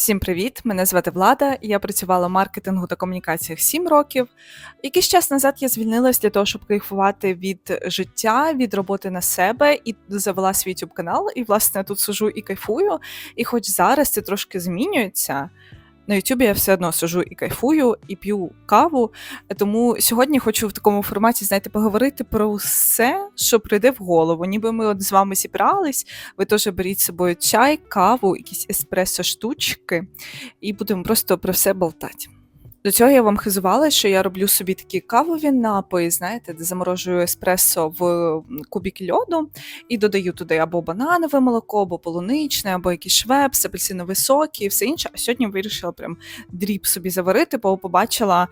Всім привіт! Мене звати Влада. Я працювала в маркетингу та комунікаціях 7 років. Якийсь час назад я звільнилась для того, щоб кайфувати від життя, від роботи на себе і завела свій YouTube канал. І власне тут сижу і кайфую. І хоч зараз це трошки змінюється. На Ютубі я все одно сижу і кайфую, і п'ю каву. Тому сьогодні хочу в такому форматі, знаєте, поговорити про все, що прийде в голову. Ніби ми от з вами зібрались. Ви теж беріть з собою чай, каву, якісь еспресо штучки, і будемо просто про все болтати. До цього я вам хизувала, що я роблю собі такі кавові напої, знаєте, де заморожую еспресо в кубік льоду і додаю туди або бананове молоко, або полуничне, або якийсь швепс, апельсиновий сок і все інше. А сьогодні вирішила прям дріб собі заварити, бо побачила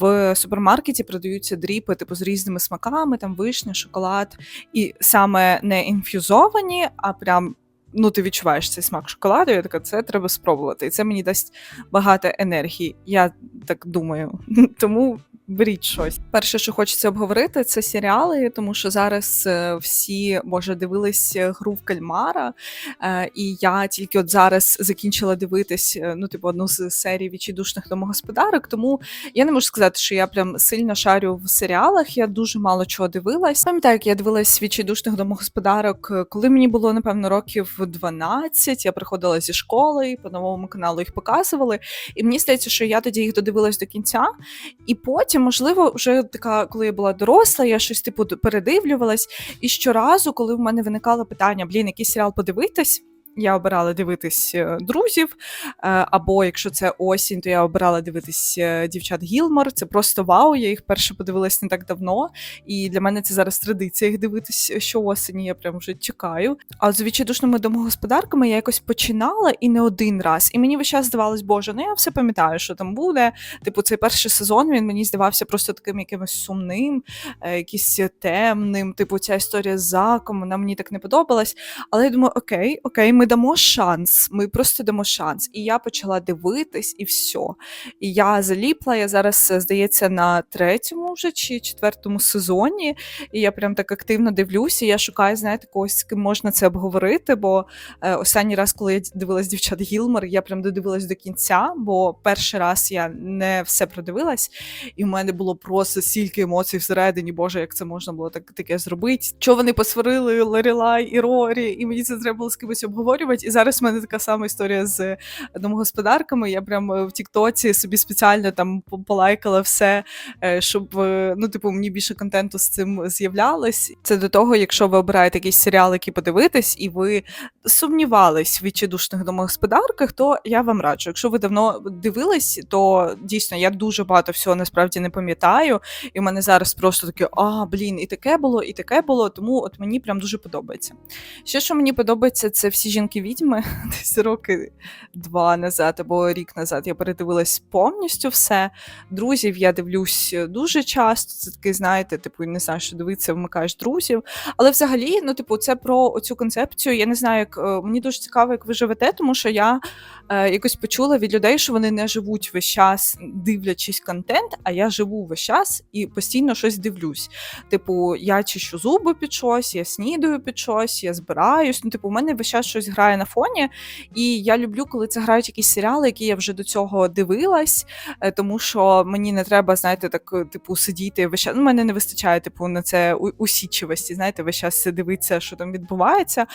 в супермаркеті продаються дріпи, типу з різними смаками, там вишня, шоколад, і саме не інфюзовані, а прям. Ну, ти відчуваєш цей смак шоколаду, я така, це треба спробувати. І це мені дасть багато енергії. Я так думаю. Тому беріть щось. Перше, що хочеться обговорити, це серіали, тому що зараз е, всі може дивились гру в кальмара, е, і я тільки от зараз закінчила дивитись е, ну, типу, одну з серій відчайдушних домогосподарок. Тому я не можу сказати, що я прям сильно шарю в серіалах. Я дуже мало чого дивилась. Пам'ятаю, як я дивилась відчайдушних домогосподарок, коли мені було напевно років 12, Я приходила зі школи, і по новому каналу їх показували. І мені здається, що я тоді їх додивилась до кінця, і потім, можливо, вже така, коли я була доросла, я щось типу передивлювалась. І щоразу, коли в мене виникало питання, блін, який серіал подивитись. Я обирала дивитись е, друзів, е, або якщо це осінь, то я обирала дивитись е, дівчат Гілмор. Це просто вау. Я їх перше подивилась не так давно, і для мене це зараз традиція їх дивитись щоосені. Я прям вже чекаю. А з відчайдушними домогосподарками я якось починала і не один раз. І мені весь час здавалось, боже, ну я все пам'ятаю, що там буде. Типу, цей перший сезон він мені здавався просто таким якимось сумним, якийсь темним. Типу, ця історія з заком, вона мені так не подобалась. Але я думаю, окей, окей, ми дамо шанс, ми просто дамо шанс. І я почала дивитись, і все. І я заліпла. Я зараз, здається, на третьому вже чи четвертому сезоні. І я прям так активно дивлюся. Я шукаю, знаєте, когось, з ким можна це обговорити. Бо е, останній раз, коли я дивилась дівчат Гілмор, я прям додивилась до кінця, бо перший раз я не все продивилась, і в мене було просто стільки емоцій всередині, Боже, як це можна було так таке зробити. Що вони посварили Ларілай і Рорі, і мені це треба було з кимось обговорити обговорювати. І зараз в мене така сама історія з домогосподарками. Я прям е, в Тіктоці собі спеціально там полайкала все, е, щоб е, ну, типу, мені більше контенту з цим з'являлось. Це до того, якщо ви обираєте якийсь серіал, який подивитись, і ви сумнівались в відчайдушних домогосподарках, то я вам раджу. Якщо ви давно дивились, то дійсно я дуже багато всього насправді не пам'ятаю. І в мене зараз просто таке, а блін, і таке було, і таке було. Тому от мені прям дуже подобається. Ще що мені подобається, це всі жінки відьми десь роки два назад або рік назад я передивилась повністю все. Друзів я дивлюсь дуже часто. Це такий, знаєте, типу, не знаю, що дивитися, вмикаєш друзів. Але взагалі, ну, типу, це про оцю концепцію. Я не знаю, як е, мені дуже цікаво, як ви живете, тому що я е, якось почула від людей, що вони не живуть весь час, дивлячись контент, а я живу весь час і постійно щось дивлюсь. Типу, я чищу зуби під щось, я снідаю під щось, я збираюсь. Ну, типу, у мене весь час щось грає на фоні. І я люблю, коли це грають якісь серіали, які я вже до цього дивилась, е, тому що мені не треба, знаєте, так, е, типу, сидіти весь час. Ну, мене не вистачає, типу, на це усічивості, знаєте, весь час дивитися, що там відбувається.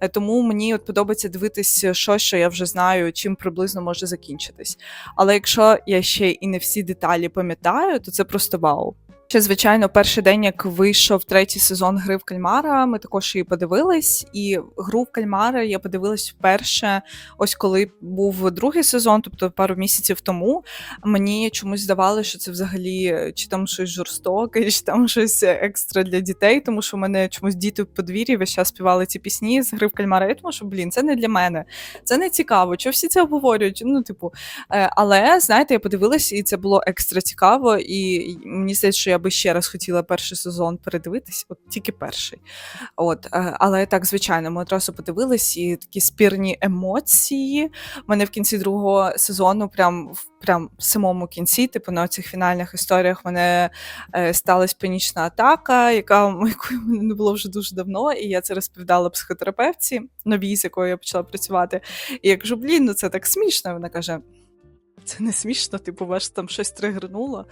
Е, тому мені от подобається дивитись щось, що я вже знаю, чим приблизно може закінчитись. Але якщо я ще і не всі деталі пам'ятаю, то це просто вау. Ще, звичайно, перший день, як вийшов третій сезон гри в кальмара, ми також її подивились. І гру в кальмара я подивилась вперше, ось коли був другий сезон, тобто пару місяців тому. Мені чомусь здавалося, що це взагалі чи там щось жорстоке, чи там щось екстра для дітей, тому що в мене чомусь діти в подвір'ї весь час співали ці пісні з гри в кальмара. Я думаю, що блін, це не для мене, це не цікаво. Чого всі це обговорюють? Ну, типу, е, але знаєте, я подивилась, і це було екстра цікаво, і мені здається, що я би ще раз хотіла перший сезон передивитись, от тільки перший. От, е, Але так, звичайно, ми одразу подивились і такі спірні емоції. У мене в кінці другого сезону, прям в прям в самому кінці, типу на цих фінальних історіях, мене е, сталася панічна атака, яка якої мене не було вже дуже давно, і я це розповідала психотерапевтці новій, з якою я почала працювати. І я кажу, блін, ну це так смішно. Вона каже: це не смішно, типу, ваш там щось тригернуло.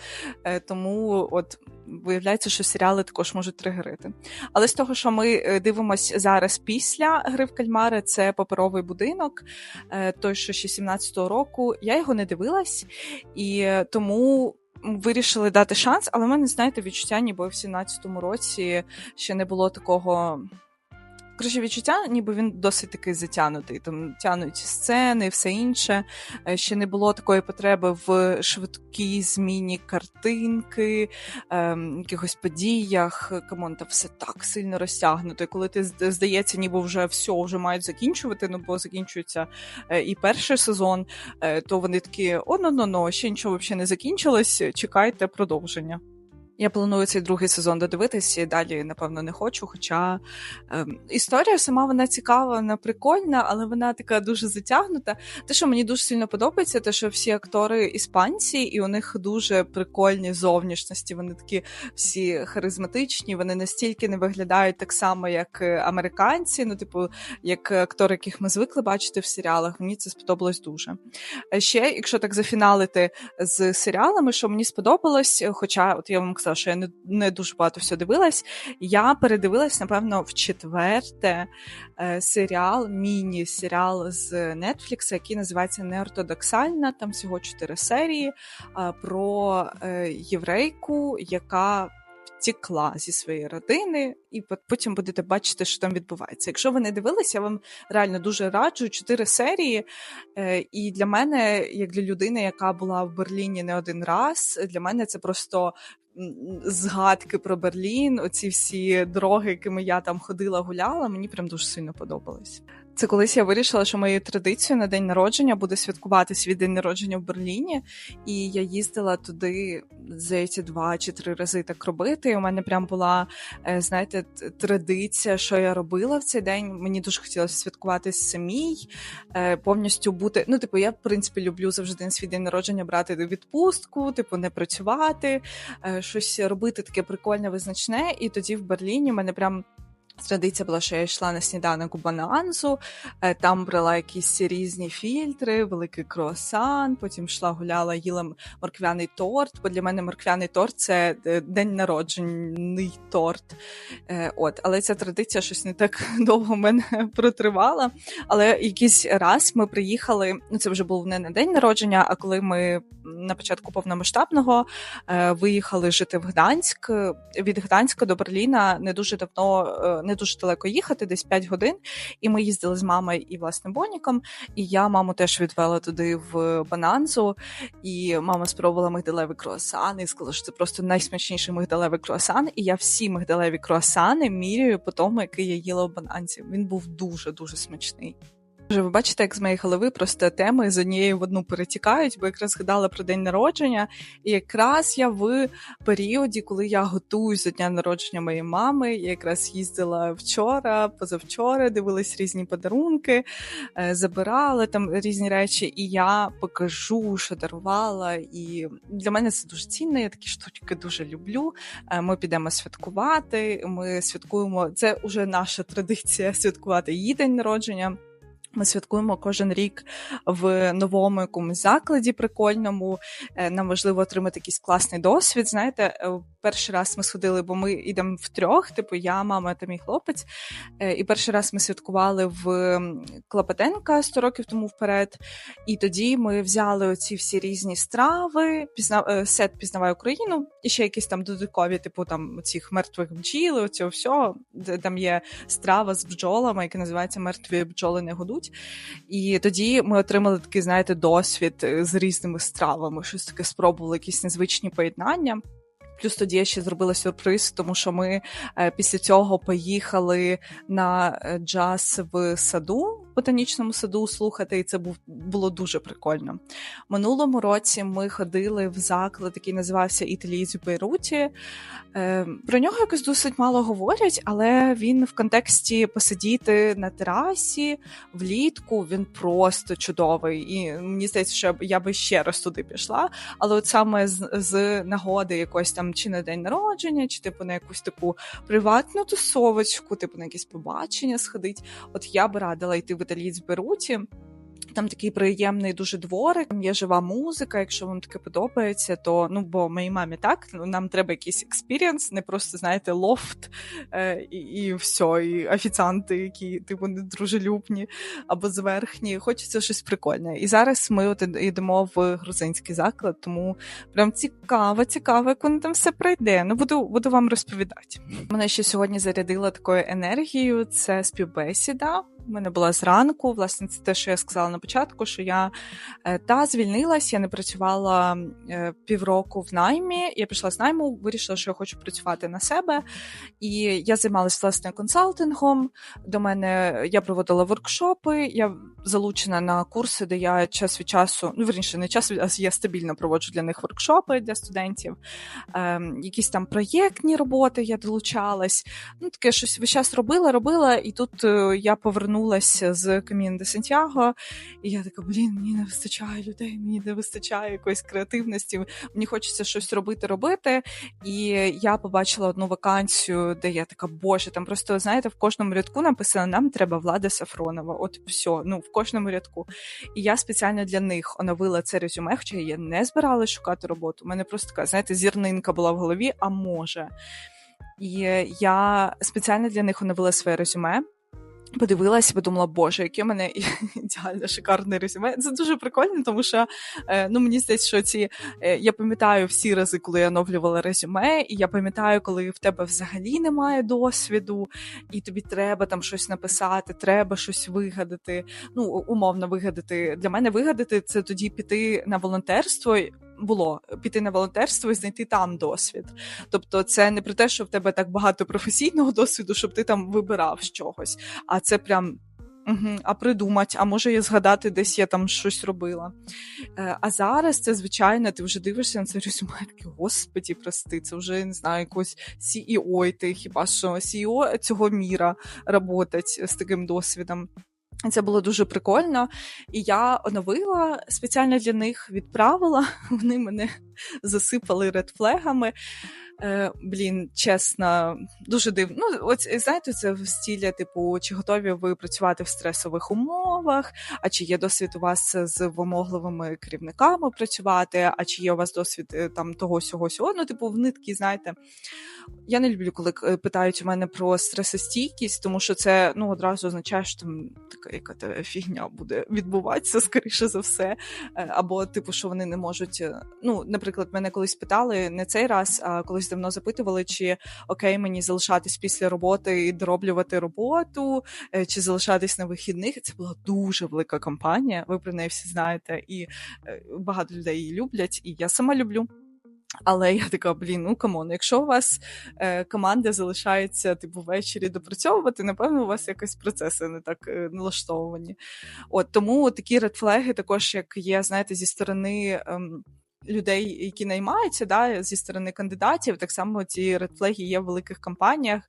Е, тому от виявляється, що серіали також можуть тригерити. Але з того, що ми е, дивимося зараз після гри в кальмари, це паперовий будинок, е, той, що ще 17-го року. Я його не дивилась, і тому. Вирішили дати шанс, але в мене, знаєте, відчуття, ніби в 17-му році ще не було такого Коротше, відчуття, ніби він досить такий затянутий. Там тянуть сцени, все інше. Е, ще не було такої потреби в швидкій зміні картинки, ем, якихось подіях. Камон, та все так сильно розтягнуто. І коли ти здається, ніби вже все вже мають закінчувати, ну бо закінчується е, і перший сезон, е, то вони такі: о, ну, ну, ну, ще нічого взагалі не закінчилось. Чекайте продовження. Я планую цей другий сезон додивитись і далі, напевно, не хочу. Хоча ем, історія сама вона цікава, вона прикольна, але вона така дуже затягнута. Те, що мені дуже сильно подобається, те, що всі актори іспанці, і у них дуже прикольні зовнішності. Вони такі всі харизматичні, вони настільки не виглядають так само, як е, американці. Ну, типу, як актори, яких ми звикли бачити в серіалах. Мені це сподобалось дуже. Ще, якщо так зафіналити з серіалами, що мені сподобалось, хоча от я вам казала, що я не не дуже багато все дивилась. Я передивилась, напевно, в четверте е, серіал, міні-серіал з Netflix, який називається Неортодоксальна. Там всього чотири серії е, про е, єврейку, яка втікла зі своєї родини, і потім будете бачити, що там відбувається. Якщо ви не дивилися, я вам реально дуже раджу чотири серії. І для мене, як для людини, яка була в Берліні не один раз, для мене це просто згадки про Берлін, оці всі дороги, якими я там ходила, гуляла, мені прям дуже сильно подобалось. Це колись я вирішила, що моєю традицією на день народження буде святкувати свій день народження в Берліні, і я їздила туди здається, два чи три рази так робити. І у мене прям була, е, знаєте, традиція, що я робила в цей день. Мені дуже хотілося святкувати самій, е, повністю бути. Ну, типу, я в принципі люблю завжди свій день народження брати відпустку, типу, не працювати, е, щось робити таке прикольне, визначне. І тоді в Берліні мене прям. Традиція була, що я йшла на сніданок у бананзу, е, там брала якісь різні фільтри, великий круасан, потім йшла гуляла, їла морквяний торт. Бо для мене морквяний торт це е, день народжений торт. Е, от, Але ця традиція щось не так довго мене протривала. Але якийсь раз ми приїхали, ну це вже був не на день народження, а коли ми на початку повномасштабного виїхали жити в Гданськ. Від Гданська до Берліна не дуже давно не дуже далеко їхати, десь 5 годин. І ми їздили з мамою і власним Боніком. І я маму теж відвела туди в бананзу. І мама спробувала мигдалеві круасани і сказала, що це просто найсмачніший мигдалевий круасан. І я всі мигдалеві круасани міряю по тому, який я їла в бананці. Він був дуже дуже смачний. Ви бачите, як з моєї голови просто теми з однієї в одну перетікають, бо якраз згадала про день народження, і якраз я в періоді, коли я готуюсь до дня народження моєї мами, я якраз їздила вчора, позавчора, дивилась різні подарунки, е, забирала там різні речі, і я покажу, що дарувала. І для мене це дуже цінно. Я такі штучки дуже люблю. Е, ми підемо святкувати. Ми святкуємо це вже наша традиція святкувати її день народження. Ми святкуємо кожен рік в новому якомусь закладі прикольному. Е, нам важливо отримати якийсь класний досвід. Знаєте, е, перший раз ми сходили, бо ми йдемо втрьох, типу я, мама та мій хлопець. Е, і перший раз ми святкували в Клопотенка 100 років тому вперед. І тоді ми взяли оці всі різні страви, пізна... сет пізнавай Україну, і ще якісь там додаткові, типу там цих мертвих бджіл, оцього всього. Там є страва з бджолами, яка називається Мертві бджоли не годуть дають. І тоді ми отримали такий, знаєте, досвід е, з різними стравами, щось таке спробували, якісь незвичні поєднання. Плюс тоді я ще зробила сюрприз, тому що ми е, після цього поїхали на е, джаз в саду ботанічному саду слухати, і це був було дуже прикольно. Минулому році ми ходили в заклад, який називався Італієць у Бейруті. Е, Про нього якось досить мало говорять, але він в контексті посидіти на терасі влітку він просто чудовий. І мені здається, що я би ще раз туди пішла. Але от саме з, з нагоди якось там чи на день народження, чи типу на якусь таку приватну тусовочку, типу на якісь побачення сходить. От я би радила йти в італієць Беруті. Там такий приємний дуже дворик, там є жива музика. Якщо вам таке подобається, то ну бо моїй мамі так ну, нам треба якийсь експірієнс, не просто знаєте, лофт е, і і все, і офіціанти, які типу не дружелюбні або зверхні. Хочеться щось прикольне. І зараз ми от йдемо в грузинський заклад, тому прям цікаво, цікаво, як воно там все пройде. Ну буду буду вам розповідати. Мене ще сьогодні зарядила такою енергією. Це співбесіда в мене була зранку. Власне, це те, що я сказала на початку, що я е, та звільнилась, я не працювала е, півроку в наймі. Я пішла з найму, вирішила, що я хочу працювати на себе. І я займалася власне консалтингом. До мене я проводила воркшопи. Я залучена на курси, де я час від часу, ну верніше, не час, а я стабільно проводжу для них воркшопи для студентів. Ем, Якісь там проєктні роботи я долучалась. Ну, таке щось весь час робила, робила, і тут е, я повернулася повернулася з Камін де Сантьяго, і я така, блін, мені не вистачає людей, мені не вистачає якоїсь креативності, мені хочеться щось робити, робити. І я побачила одну вакансію, де я така, боже, там просто, знаєте, в кожному рядку написано, нам треба влада Сафронова. От все, ну в кожному рядку. І я спеціально для них оновила це резюме, хоча я не збиралася шукати роботу. У мене просто така, знаєте, зірнинка була в голові, а може. І я спеціально для них оновила своє резюме. Подивилася, подумала, боже, яке мене ідеальне шикарне резюме. Це дуже прикольно, тому що е, ну мені здається, що ці е, я пам'ятаю всі рази, коли я оновлювала резюме, і я пам'ятаю, коли в тебе взагалі немає досвіду, і тобі треба там щось написати, треба щось вигадати. Ну, умовно вигадати. Для мене вигадати це тоді піти на волонтерство було піти на волонтерство і знайти там досвід. Тобто, це не про те, що в тебе так багато професійного досвіду, щоб ти там вибирав чогось, а це прям. Угу, А придумати, а може я згадати, десь я там щось робила. Е, А зараз це, звичайно, ти вже дивишся на це резюме, такий, господі, прости, це вже не знаю, якось CEO йти, хіба що CEO цього міра работать з таким досвідом. Це було дуже прикольно, і я оновила спеціально для них відправила. Вони мене засипали редфлегами. Е, Блін, чесно, дуже дивно. Ну, от знаєте, це в стілі, типу, чи готові ви працювати в стресових умовах, а чи є досвід у вас з вимогливими керівниками працювати, а чи є у вас досвід е, там того сього сього? Ну, типу, вони такі, знаєте. Я не люблю, коли е, питають у мене про стресостійкість, тому що це ну, одразу означає, що там така яка фігня буде відбуватися, скоріше за все. Е, або, типу, що вони не можуть. Ну, наприклад, мене колись питали не цей раз, а колись колись давно запитували, чи окей мені залишатись після роботи і дороблювати роботу, е, чи залишатись на вихідних. Це була дуже велика компанія. Ви про неї всі знаєте, і е, багато людей її люблять, і я сама люблю. Але я така, блін, ну камон, якщо у вас е, команда залишається типу ввечері допрацьовувати, напевно, у вас якось процеси не так е, налаштовані. От Тому такі редфлеги також, як є, знаєте, зі сторони. Е, людей, які наймаються, да, зі сторони кандидатів, так само ці редфлеги є в великих компаніях,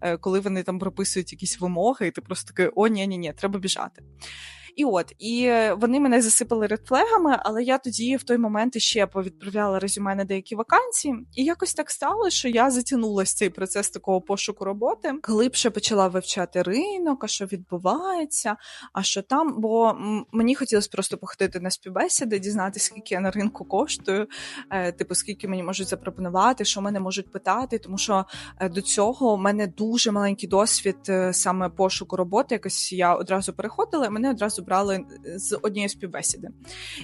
е, коли вони там прописують якісь вимоги, і ти просто такий, о, ні, ні, ні, треба біжати. І от, і вони мене засипали редфлегами, але я тоді в той момент ще повідправляла резюме на деякі вакансії, і якось так стало, що я затягнулася цей процес такого пошуку роботи, глибше почала вивчати ринок, а що відбувається, а що там. Бо мені хотілося просто походити на співбесіди, дізнатися, скільки я на ринку коштую, е, типу скільки мені можуть запропонувати, що мене можуть питати, тому що е, до цього в мене дуже маленький досвід е, саме пошуку роботи. Якось я одразу переходила, і мене одразу брали з однієї співбесіди.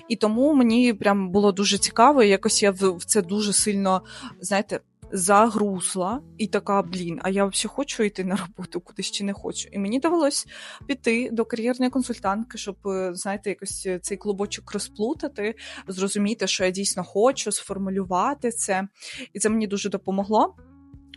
І тому мені прям було дуже цікаво, якось я в це дуже сильно, знаєте, загрузла і така, блін, а я взагалі хочу йти на роботу, кудись чи не хочу. І мені довелось піти до кар'єрної консультантки, щоб, е, знаєте, якось цей клубочок розплутати, зрозуміти, що я дійсно хочу, сформулювати це. І це мені дуже допомогло.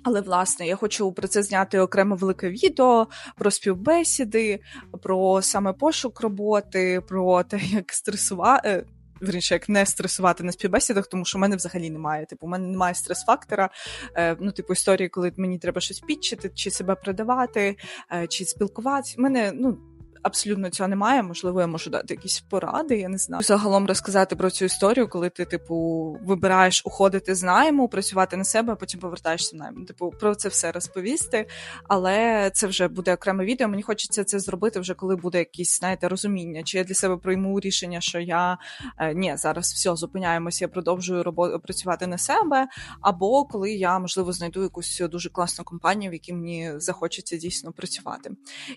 Але власне я хочу про це зняти окремо велике відео про співбесіди, про саме пошук роботи, про те, як стресувати. Вірніше, як не стресувати на співбесідах, тому що в мене взагалі немає. Типу, у мене немає стрес-фактора. Е, ну, типу, історії, коли мені треба щось підчити, чи себе продавати, е, чи спілкуватися. У мене ну абсолютно цього немає. Можливо, я можу дати якісь поради. Я не знаю. Загалом розказати про цю історію, коли ти, типу, вибираєш уходити з найму, працювати на себе, а потім повертаєшся в найм. Типу, про це все розповісти. Але це вже буде окреме відео. Мені хочеться це зробити вже коли буде якісь, знаєте, розуміння. Чи я для себе прийму рішення, що я е, ні, зараз все зупиняємося, я продовжую роботу працювати на себе. Або коли я можливо знайду якусь дуже класну компанію, в якій мені захочеться дійсно працювати.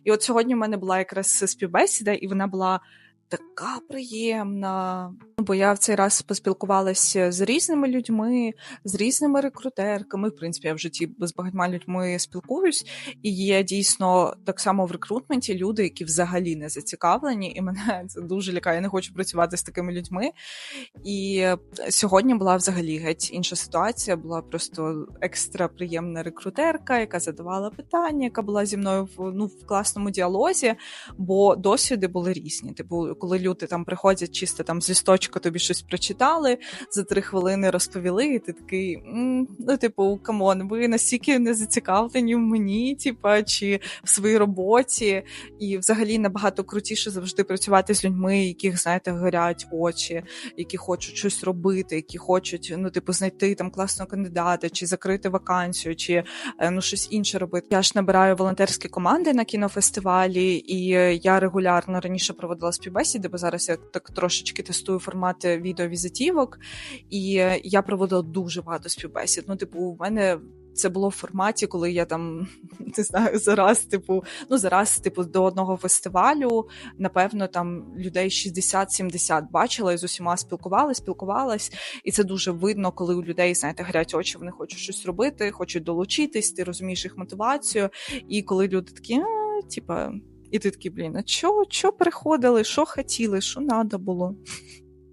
І от сьогодні в мене була якраз співбесіда, і вона була така приємна. Ну, бо я в цей раз поспілкувалася з різними людьми, з різними рекрутерками. В принципі, я в житті з багатьма людьми спілкуюсь, і є дійсно так само в рекрутменті люди, які взагалі не зацікавлені, і мене це дуже лякає. Я не хочу працювати з такими людьми. І сьогодні була взагалі геть інша ситуація. Була просто екстра приємна рекрутерка, яка задавала питання, яка була зі мною в ну в класному діалозі, бо досвіди були різні. Типу, коли люди там приходять чисто там з лісточка, тобі щось прочитали, за три хвилини розповіли, і ти такий, ну, типу, камон, ви настільки не зацікавлені в мені, типа, чи в своїй роботі, і взагалі набагато крутіше завжди працювати з людьми, яких, знаєте, горять очі, які хочуть щось робити, які хочуть, ну, типу, знайти там класного кандидата, чи закрити вакансію, чи е, ну щось інше робити. Я ж набираю волонтерські команди на кінофестивалі, і я регулярно раніше проводила співбесіди, бо зараз я так трошечки тестую формат відеовізитівок, і я проводила дуже багато співбесід. Ну, типу, у мене. Це було в форматі, коли я там не знаю, зараз, типу, ну зараз, типу, до одного фестивалю, напевно, там людей 60-70 бачила і з усіма спілкувалась, спілкувалась, і це дуже видно, коли у людей, знаєте, гарять очі, вони хочуть щось робити, хочуть долучитись, ти розумієш їх мотивацію. І коли люди такі, типа. І ти такий, блін, а чого, чого приходили, що хотіли, що треба було?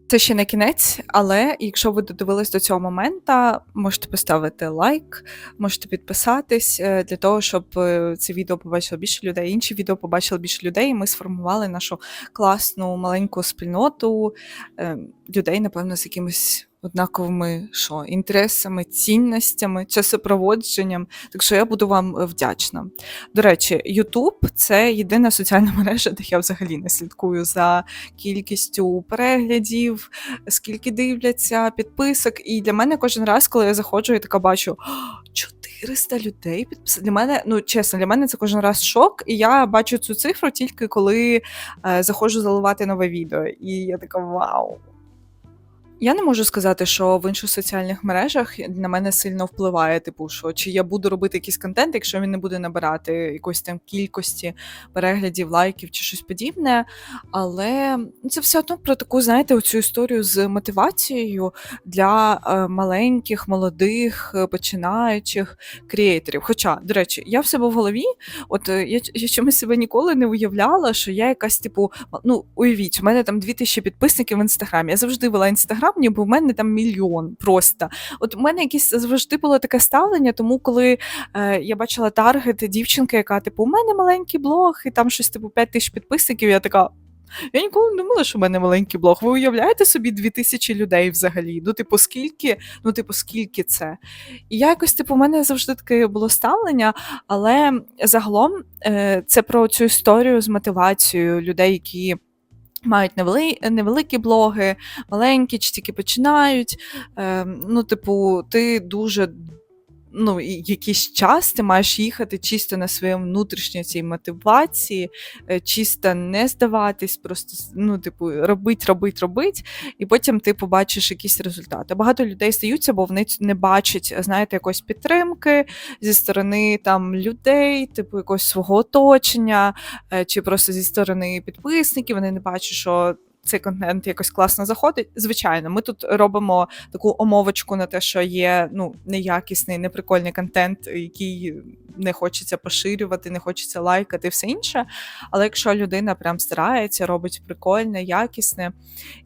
Це ще не кінець, але якщо ви додивились до цього моменту, можете поставити лайк, можете підписатись е, для того, щоб е, це відео побачило більше людей, інші відео побачили більше людей. і Ми сформували нашу класну маленьку спільноту е, людей, напевно, з якимось однаковими що, інтересами, цінностями, часопроводженням. Так що я буду вам е, вдячна. До речі, YouTube це єдина соціальна мережа, де я взагалі не слідкую за кількістю переглядів, скільки дивляться, підписок. І для мене кожен раз, коли я заходжу, я така бачу. 400 людей підписали. Для мене, ну чесно, для мене це кожен раз шок, і я бачу цю цифру тільки коли е, заходжу заливати нове відео. І я така вау! Я не можу сказати, що в інших соціальних мережах на мене сильно впливає, типу, що чи я буду робити якийсь контент, якщо він не буде набирати якоїсь там кількості переглядів, лайків чи щось подібне. Але це все одно про таку, знаєте, оцю історію з мотивацією для е, маленьких, молодих, е, починаючих креаторів. Хоча, до речі, я в себе в голові, от е, я, я чомусь себе ніколи не уявляла, що я якась, типу, ну уявіть, у мене там 2000 підписників в інстаграмі. Я завжди вела інстаграм інстаграм, ніби в мене там мільйон просто. От у мене якесь завжди було таке ставлення, тому коли е, я бачила таргет дівчинки, яка типу, у мене маленький блог, і там щось типу 5 тисяч підписників, я така. Я ніколи не думала, що в мене маленький блог. Ви уявляєте собі дві тисячі людей взагалі? Ну, типу, скільки? Ну, типу, скільки це? І якось, типу, у мене завжди таке було ставлення, але загалом е, це про цю історію з мотивацією людей, які Мають невели... невеликі блоги, маленькі, чи тільки починають. Е, ну, типу, ти дуже ну, якийсь час ти маєш їхати чисто на своєму внутрішній цій мотивації, е, чисто не здаватись, просто ну, типу, робить, робить, робить, і потім ти побачиш якісь результати. Багато людей стаються, бо вони не бачать, знаєте, якоїсь підтримки зі сторони там людей, типу якогось свого оточення, е, чи просто зі сторони підписників. Вони не бачать, що цей контент якось класно заходить. Звичайно, ми тут робимо таку омовочку на те, що є ну неякісний, неприкольний контент, який не хочеться поширювати, не хочеться лайкати, все інше. Але якщо людина прям старається, робить прикольне, якісне,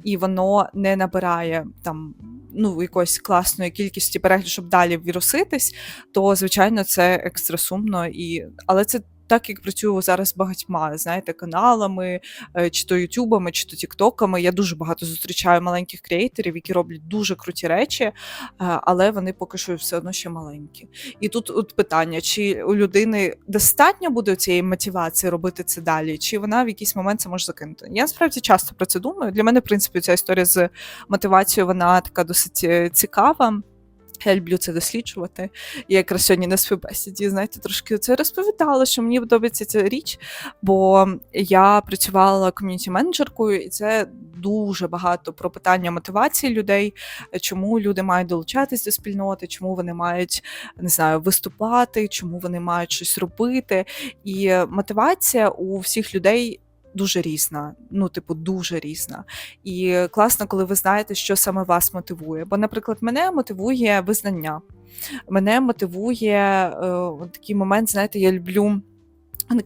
і воно не набирає там ну якоїсь класної кількості переглядів, щоб далі віруситись, то звичайно це екстра сумно і але це так як працюю зараз багатьма, знаєте, каналами, е, чи то ютубами, чи то тіктоками. Я дуже багато зустрічаю маленьких креаторів, які роблять дуже круті речі, е, але вони поки що все одно ще маленькі. І тут от питання: чи у людини достатньо буде цієї мотивації робити це далі, чи вона в якийсь момент це може закинути? Я насправді часто про це думаю. Для мене, в принципі, ця історія з мотивацією вона така досить е, цікава. Я люблю це досліджувати. І якраз сьогодні на співбесіді, знаєте, трошки це розповідала, що мені подобається ця річ, бо я працювала ком'юніті-менеджеркою, і це дуже багато про питання мотивації людей, чому люди мають долучатись до спільноти, чому вони мають не знаю, виступати, чому вони мають щось робити. І мотивація у всіх людей дуже різна, ну, типу, дуже різна. І класно, коли ви знаєте, що саме вас мотивує. Бо, наприклад, мене мотивує визнання. Мене мотивує е, такий момент, знаєте, я люблю.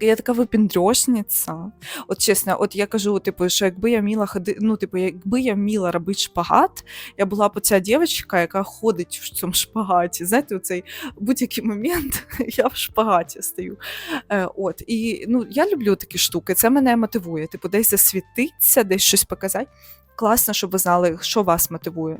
Я така випіндрьошниця. От чесно, от я кажу, типу, що якби я вміла ходи, ну, типу, якби я вміла робити шпагат, я була б оця дівчинка, яка ходить в цьому шпагаті. Знаєте, у цей будь-який момент я в шпагаті стою. Е, от, І ну, я люблю такі штуки, це мене мотивує. Типу, десь засвітитися, десь щось показати. Класно, щоб ви знали, що вас мотивує.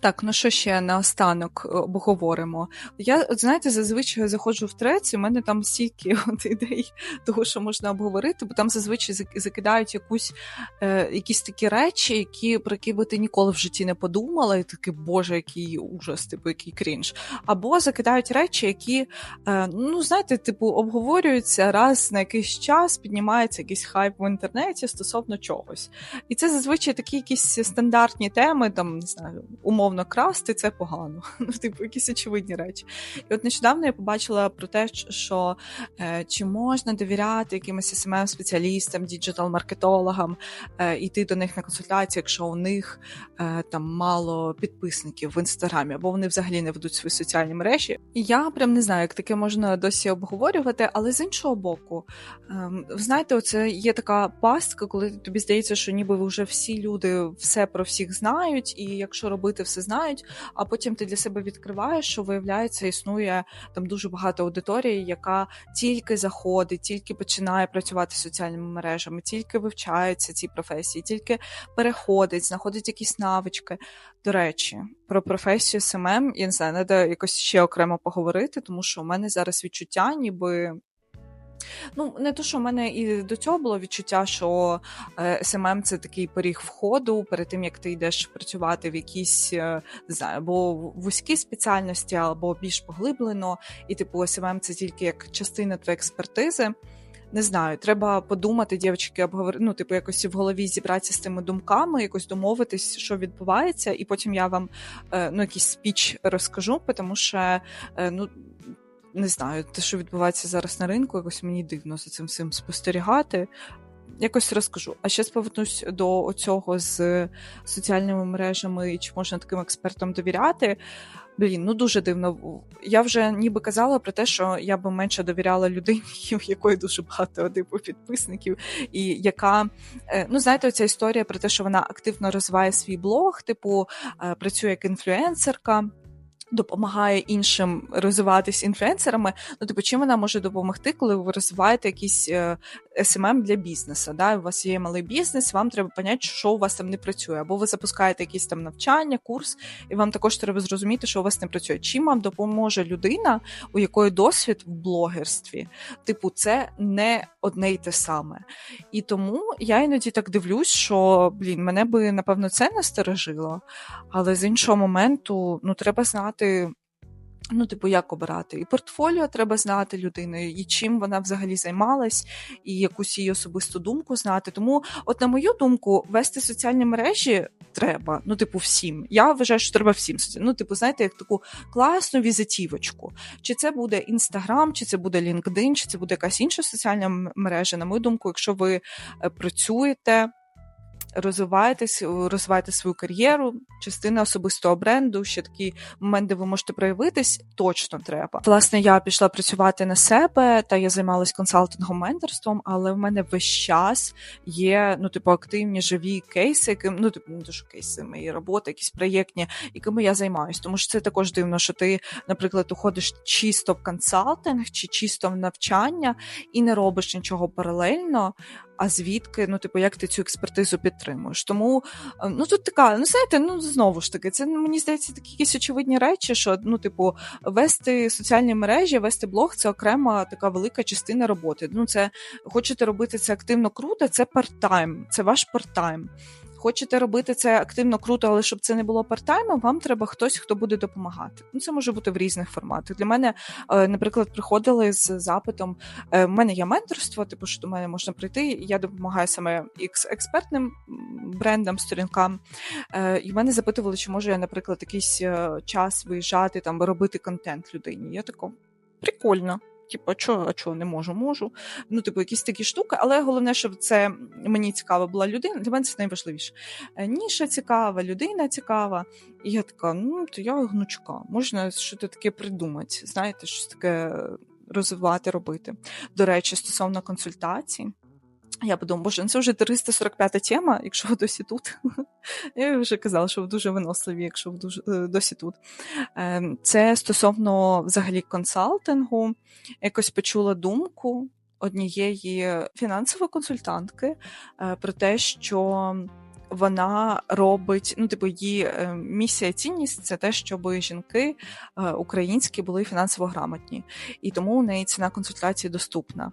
Так, ну що ще наостанок е, обговоримо? Я, от знаєте, зазвичай заходжу в трец, в мене там стільки от ідей того, що можна обговорити, бо там зазвичай закидають якусь е, якісь такі речі, які про які би ти ніколи в житті не подумала, і такий, боже, який ужас, типу, який крінж. Або закидають речі, які, е, ну знаєте, типу, обговорюються раз на якийсь час, піднімається якийсь хайп в інтернеті стосовно чогось. І це зазвичай такі якісь стандартні теми, там не знаю, умов умовно красти це погано. Ну, типу, якісь очевидні речі. І от нещодавно я побачила про те, що е, чи можна довіряти якимось smm спеціалістам діджитал-маркетологам, е, йти до них на консультації, якщо у них е, там мало підписників в інстаграмі, або вони взагалі не ведуть свої соціальні мережі. І я прям не знаю, як таке можна досі обговорювати, але з іншого боку, е, ви знаєте, оце є така пастка, коли тобі здається, що ніби вже всі люди все про всіх знають, і якщо робити все все знають, а потім ти для себе відкриваєш, що виявляється, існує там дуже багато аудиторії, яка тільки заходить, тільки починає працювати з соціальними мережами, тільки вивчається ці професії, тільки переходить, знаходить якісь навички. До речі, про професію СММ, я не знаю, треба якось ще окремо поговорити, тому що у мене зараз відчуття, ніби Ну, не то, що в мене і до цього було відчуття, що е, СММ це такий поріг входу перед тим, як ти йдеш працювати в якійсь е, знаю, або вузькій спеціальності, або більш поглиблено, і типу СММ це тільки як частина твоєї експертизи. Не знаю, треба подумати, дівчатки, обговорити, ну, типу, якось в голові зібратися з тими думками, якось домовитись, що відбувається, і потім я вам е, ну, якийсь спіч розкажу, тому що ну, не знаю, те, що відбувається зараз на ринку, якось мені дивно за цим всім спостерігати. Якось розкажу. А ще повернусь до цього з соціальними мережами, і чи можна таким експертам довіряти. Блін, ну дуже дивно. Я вже ніби казала про те, що я би менше довіряла людині, у якої дуже багато типу підписників, і яка е, ну знаєте, ця історія про те, що вона активно розвиває свій блог, типу е, працює як інфлюенсерка допомагає іншим розвиватись інфлюенсерами. Ну, типу, чим вона може допомогти, коли ви розвиваєте якийсь е, SMM для бізнесу? Да? У вас є малий бізнес, вам треба поняти, що у вас там не працює. Або ви запускаєте якісь там навчання, курс, і вам також треба зрозуміти, що у вас не працює. Чим вам допоможе людина, у якої досвід в блогерстві? Типу, це не одне й те саме. І тому я іноді так дивлюсь, що блін, мене би напевно це насторожило, але з іншого моменту ну треба знати. Ну, типу, як обирати? І портфоліо треба знати людини, і чим вона взагалі займалась, і якусь її особисту думку знати. Тому, от, на мою думку, вести соціальні мережі треба. Ну, типу, всім. Я вважаю, що треба всім. Ну, типу, знаєте, як таку класну візитівочку. Чи це буде Інстаграм, чи це буде LinkedIn, чи це буде якась інша соціальна мережа. На мою думку, якщо ви е, працюєте розвиваєтесь, розвиваєте свою кар'єру, частина особистого бренду, ще такий момент, де ви можете проявитись, точно треба. Власне, я пішла працювати на себе, та я займалась консалтингом менторством, але в мене весь час є ну, типу, активні живі кейси, яким ну типу, не що кейси мої роботи, якісь проєктні, якими я займаюся. Тому що це також дивно, що ти, наприклад, уходиш чисто в консалтинг чи чисто в навчання і не робиш нічого паралельно а звідки, ну, типу, як ти цю експертизу підтримуєш. Тому е, ну тут така, ну знаєте, ну знову ж таки, це ну, мені здається такі якісь очевидні речі, що ну, типу, вести соціальні мережі, вести блог це окрема така велика частина роботи. Ну, це хочете робити це активно круто, це парт-тайм, це ваш парт-тайм. Хочете робити це активно круто, але щоб це не було партаймом, вам треба хтось, хто буде допомагати. Ну це може бути в різних форматах. Для мене, е, наприклад, приходили з запитом. У е, мене є менторство, типу, що до мене можна прийти. Я допомагаю саме експертним брендам, сторінкам. Е, і в мене запитували, чи можу я, наприклад, якийсь час виїжджати там робити контент людині. Я тако прикольно. Типу, чого, а чого не можу, можу. Ну, типу, якісь такі штуки, але головне, щоб це мені цікава була людина. Для мене це найважливіше. Е, ніша цікава, людина цікава. І я така, ну то я гнучка, можна щось таке придумати. Знаєте, щось таке розвивати, робити. До речі, стосовно консультацій. Я подумала, боже, ну це вже 345 тема, якщо ви досі тут. Я вже казала, що ви дуже виносливі, якщо ви дуже, е, досі тут. Ем, це стосовно взагалі консалтингу. Якось почула думку однієї фінансової консультантки е, про те, що. Вона робить, ну, типу, її е, місія, цінність це те, щоб жінки українські були фінансово грамотні, і тому у неї ціна консультації доступна.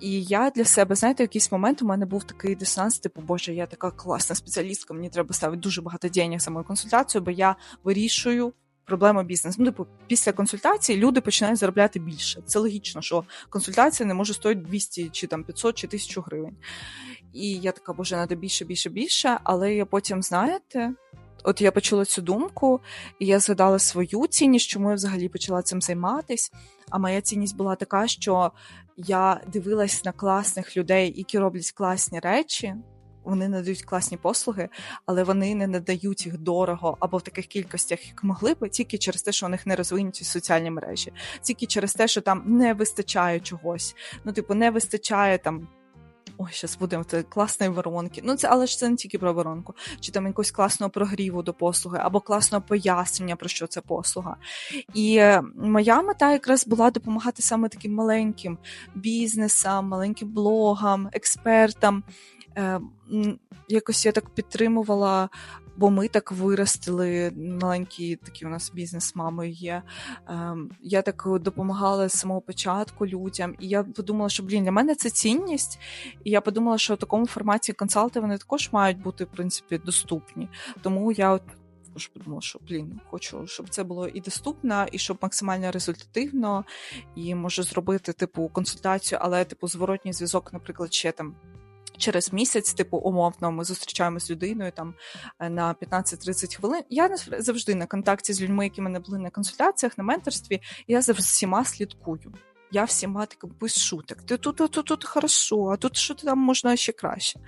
І я для себе, знаєте, в якийсь момент у мене був такий дисонанс, типу, боже, я така класна спеціалістка, мені треба ставити дуже багато денег за мою консультацію, бо я вирішую проблему бізнесу. Ну, типу, після консультації люди починають заробляти більше. Це логічно, що консультація не може стоїти 200 чи там 500 чи 1000 гривень. І я така, боже, треба більше, більше, більше. Але я потім, знаєте. От я почула цю думку, і я згадала свою цінність, чому я взагалі почала цим займатись. А моя цінність була така, що я дивилась на класних людей, які роблять класні речі. Вони надають класні послуги, але вони не надають їх дорого або в таких кількостях, як могли би, тільки через те, що у них не розвинуті соціальні мережі, тільки через те, що там не вистачає чогось. Ну, типу, не вистачає там ой, зараз будемо це класної воронки. Ну це але ж це не тільки про воронку, чи там якогось класного прогріву до послуги, або класного пояснення, про що це послуга. І е, моя мета якраз була допомагати саме таким маленьким бізнесам, маленьким блогам, експертам. Е, якось я так підтримувала бо ми так виростили. Маленький такий у нас бізнес з мамою є. Ем, я так допомагала з самого початку людям, і я подумала, що блін, для мене це цінність. І я подумала, що в такому форматі консалти вони також мають бути в принципі доступні. Тому я от. Також подумала, що блін, хочу, щоб це було і доступно, і щоб максимально результативно, і можу зробити типу консультацію, але типу зворотній зв'язок, наприклад, ще там через місяць, типу, умовно, ми зустрічаємося з людиною там е, на 15-30 хвилин. Я завжди на контакті з людьми, які мене були на консультаціях, на менторстві, я за всіма слідкую. Я всіма так без шуток. Ти тут, тут, тут хорошо, а тут що там можна ще краще.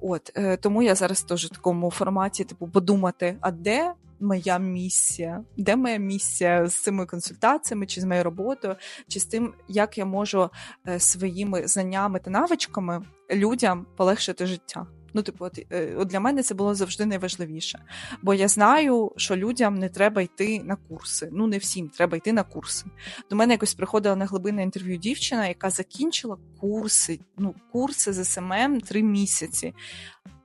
От е, тому я зараз теж в такому форматі, типу, подумати, а де моя місія? Де моя місія з цими консультаціями, чи з моєю роботою, чи з тим, як я можу е, своїми знаннями та навичками людям полегшити життя? Ну, типу, от, е, от для мене це було завжди найважливіше. Бо я знаю, що людям не треба йти на курси. Ну, не всім треба йти на курси. До мене якось приходила на глибинне інтерв'ю дівчина, яка закінчила курси, ну, курси з СММ три місяці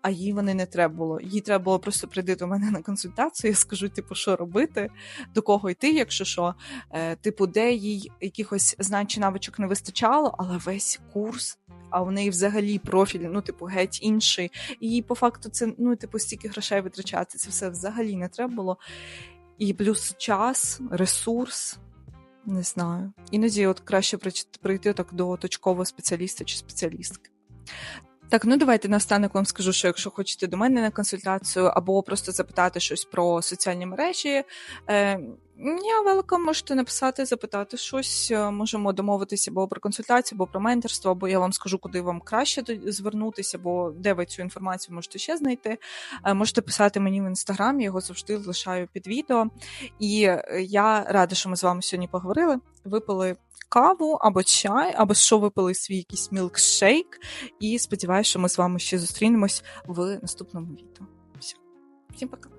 а їй вони не треба було. Їй треба було просто прийти до мене на консультацію. Я скажу, типу, що робити, до кого йти, якщо що, е, типу, де їй якихось знань чи навичок не вистачало, але весь курс. А в неї взагалі профіль, ну, типу, геть інший. І по факту це, ну, типу, стільки грошей витрачати. Це все взагалі не треба було. І плюс час, ресурс, не знаю. Іноді от краще прийти так до точкового спеціаліста чи спеціалістки. Так, ну давайте наостанок вам скажу, що якщо хочете до мене на консультацію або просто запитати щось про соціальні мережі, е, Я великом, можете написати, запитати щось. е, Можемо домовитися або про консультацію, або про менторство, або я вам скажу, куди вам краще звернутися, або де ви цю інформацію можете ще знайти. Е, Можете писати мені в інстаграмі, його завжди залишаю під відео. І е, я рада, що ми з вами сьогодні поговорили. Випили каву або чай, або що випили свій якийсь мілкшейк. І сподіваюся, що ми з вами ще зустрінемось в наступному відео. Все, всім пока.